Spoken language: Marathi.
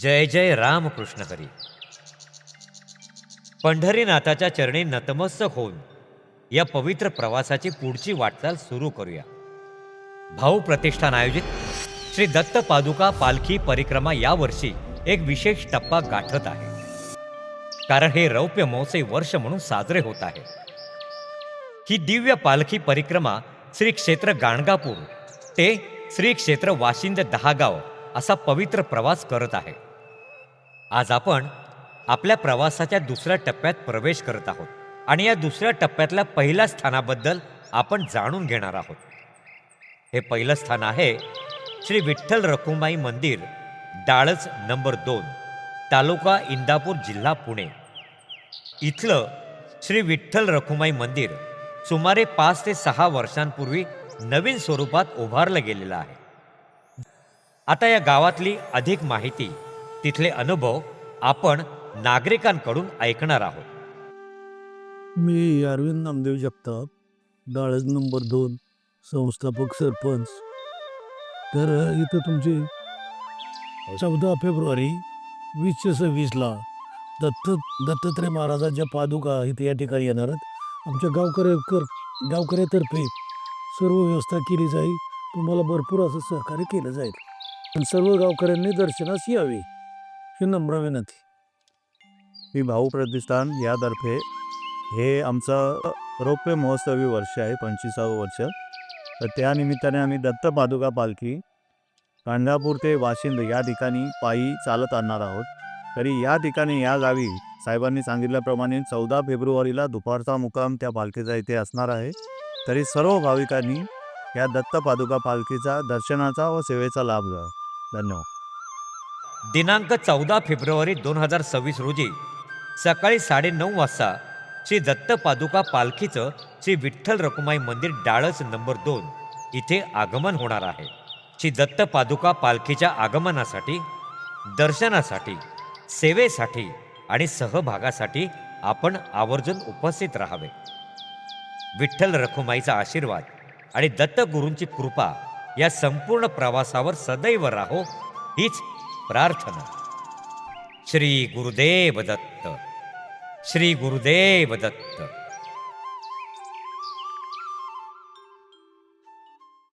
जय जय रामकृष्ण हरी. पंढरीनाथाच्या चरणी नतमस्तक होऊन या पवित्र प्रवासाची पुढची वाटचाल सुरू करूया. भाऊ प्रतिष्ठान आयोजित श्री दत्त पादुका पालखी परिक्रमा यावर्षी एक विशेष टप्पा गाठत आहे. कारण हे रौप्य महोत्सवी वर्ष म्हणून साजरे होत आहे. ही दिव्य पालखी परिक्रमा श्री क्षेत्र गाणगापूर ते श्री क्षेत्र वाशिंद दहागाव असा पवित्र प्रवास करत आहे. आज आपण आपल्या प्रवासाच्या दुसऱ्या टप्प्यात प्रवेश करत आहोत आणि या दुसऱ्या टप्प्यातल्या पहिल्या स्थानाबद्दल आपण जाणून घेणार आहोत. हे पहिलं स्थान आहे श्री विठ्ठल रखुमाई मंदिर डाळच नंबर दोन तालुका इंदापूर जिल्हा पुणे. इथलं श्री विठ्ठल रखुमाई मंदिर सुमारे पाच ते सहा वर्षांपूर्वी नवीन स्वरूपात उभारलं गेलेलं आहे. आता या गावातली अधिक माहिती तिथले अनुभव आपण नागरिकांकडून ऐकणार आहोत. मी अरविंद नामदेव जगताप डाळज नंबर दोन संस्थापक सरपंच. तर इथं तुमची चौदा फेब्रुवारी वीसशे सव्वीसला दत्त दत्तात्रय महाराजांच्या पादुका इथे या ठिकाणी येणार आहेत. आमच्या गावकऱ्याकर गावकऱ्यातर्फे सर्व व्यवस्था केली जाईल. तुम्हाला भरपूर असं सहकार्य केलं जाईल. पण सर्व गावकऱ्यांनी दर्शनास यावे ही नम्र विनंती. मी भाऊ प्रतिष्ठान यातर्फे हे आमचं रौप्य महोत्सवी वर्ष आहे पंचवीसावं वर्ष. तर त्यानिमित्ताने आम्ही दत्त पादुका पालखी गाणगापूर ते वाशिंद या ठिकाणी पायी चालत आणणार आहोत. तरी या ठिकाणी या गावी साहेबांनी सांगितल्याप्रमाणे चौदा फेब्रुवारीला दुपारचा मुकाम त्या पालखीचा इथे असणार आहे. तरी सर्व भाविकांनी या दत्त पादुका पालखीचा दर्शनाचा व सेवेचा लाभ घ्यावा. धन्यवाद. दिनांक चौदा फेब्रुवारी दोन हजार सव्वीस रोजी सकाळी साडेनऊ वाजता श्री दत्त पादुका पालखीचं श्री विठ्ठल रकुमाई मंदिर डाळस नंबर दोन इथे आगमन होणार आहे. श्री दत्त पादुका पालखीच्या आगमनासाठी दर्शनासाठी सेवेसाठी आणि सहभागासाठी आपण आवर्जून उपस्थित राहावे. विठ्ठल रखुमाईचा आशीर्वाद आणि दत्तगुरूंची कृपा या संपूर्ण प्रवासावर सदैव राहो हीच प्रार्थना. श्री गुरुदेव दत्त श्री गुरुदेव दत्त.